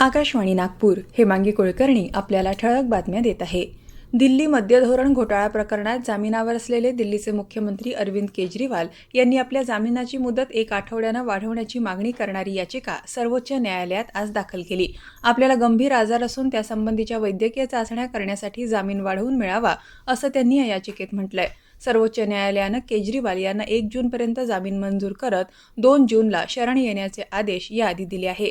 आकाशवाणी नागपूर हेमांगी कुलकर्णी आपल्याला ठळक बातम्या देत आहे. दिल्ली मद्य धोरण घोटाळा प्रकरणात जामिनावर असलेले दिल्लीचे मुख्यमंत्री अरविंद केजरीवाल यांनी आपल्या जामिनाची मुदत एक आठवड्यानं वाढवण्याची मागणी करणारी याचिका सर्वोच्च न्यायालयात आज दाखल केली. आपल्याला गंभीर आजार असून त्यासंबंधीच्या वैद्यकीय चाचण्या करण्यासाठी जामीन वाढवून मिळावा असं त्यांनी या याचिकेत म्हटलंय. सर्वोच्च न्यायालयानं केजरीवाल यांना एक जूनपर्यंत जामीन मंजूर करत दोन जूनला शरण येण्याचे आदेश याआधी दिले आहे.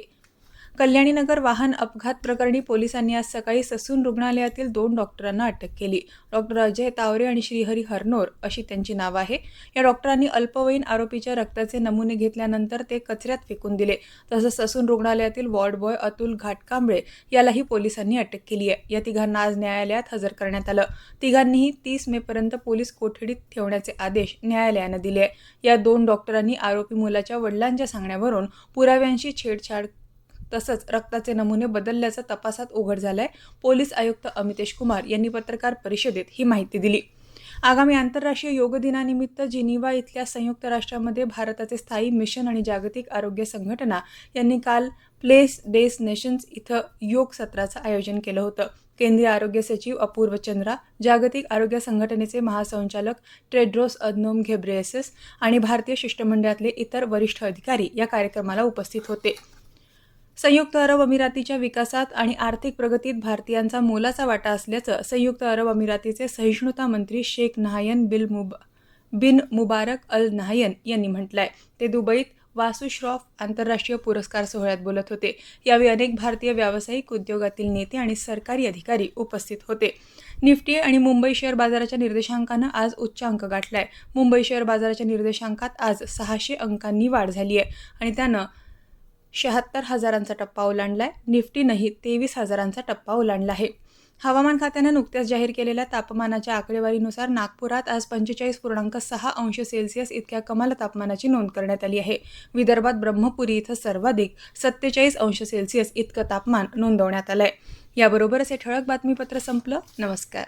कल्याणीनगर वाहन अपघात प्रकरणी पोलिसांनी आज सकाळी ससून रुग्णालयातील दोन डॉक्टरांना अटक केली. डॉक्टर अजय तावरे आणि श्रीहरी हरनोर अशी त्यांची नावं आहे. या डॉक्टरांनी अल्पवयीन आरोपीच्या रक्ताचे नमुने घेतल्यानंतर ते कचऱ्यात फेकून दिले. तसंच ससून रुग्णालयातील वॉर्ड बॉय अतुल घाटकांबळे यालाही पोलिसांनी अटक केली आहे. या तिघांना आज न्यायालयात हजर करण्यात आलं. तिघांनीही तीस मेपर्यंत पोलीस कोठडीत ठेवण्याचे आदेश न्यायालयानं दिले या दोन डॉक्टरांनी आरोपी मुलाच्या वडिलांच्या सांगण्यावरून पुराव्यांशी छेडछाड तसंच रक्ताचे नमुने बदलल्याचं तपासात उघड झालंय. पोलीस आयुक्त अमितेश कुमार यांनी पत्रकार परिषदेत ही माहिती दिली. आगामी आंतरराष्ट्रीय योग दिनानिमित्त जिनिवा इथल्या संयुक्त राष्ट्रामध्ये भारताचे स्थायी मिशन आणि जागतिक आरोग्य संघटना यांनी काल प्लेस डेस नेशन्स इथं योग सत्राचं आयोजन केलं होतं. केंद्रीय आरोग्य सचिव अपूर्व चंद्रा जागतिक आरोग्य संघटनेचे महासंचालक ट्रेड्रोस अदनोम घेब्रेयसेस आणि भारतीय शिष्टमंडळातले इतर वरिष्ठ अधिकारी या कार्यक्रमाला उपस्थित होते. संयुक्त अरब अमिरातीच्या विकासात आणि आर्थिक प्रगतीत भारतीयांचा मोलाचा वाटा असल्याचं संयुक्त अरब अमिरातीचे सहिष्णुता मंत्री शेख नहायन बिल मुब बिन मुबारक अल नहायन यांनी म्हटलंय. ते दुबईत वासू श्रॉफ आंतरराष्ट्रीय पुरस्कार सोहळ्यात बोलत होते. यावेळी अनेक भारतीय व्यावसायिक उद्योगातील नेते आणि सरकारी अधिकारी उपस्थित होते. निफ्टी आणि मुंबई शेअर बाजाराच्या निर्देशांकानं आज उच्चांक गाठलाय. मुंबई शेअर बाजाराच्या निर्देशांकात आज सहाशे अंकांनी वाढ झाली आहे आणि त्यानं शहात्तर हजारांचा टप्पा ओलांडलाय. निफ्टीनंही तेवीस हजारांचा टप्पा ओलांडला आहे. हवामान खात्यानं नुकत्याच जाहीर केलेल्या तापमानाच्या आकडेवारीनुसार नागपुरात आज पंचेचाळीस पूर्णांक सहा अंश सेल्सिअस इतक्या कमाल तापमानाची नोंद करण्यात आली आहे. विदर्भात ब्रह्मपुरी इथं सर्वाधिक सत्तेचाळीस अंश सेल्सिअस इतकं तापमान नोंदवण्यात आलं आहे याबरोबरच हे ठळक बातमीपत्र संपलं. नमस्कार.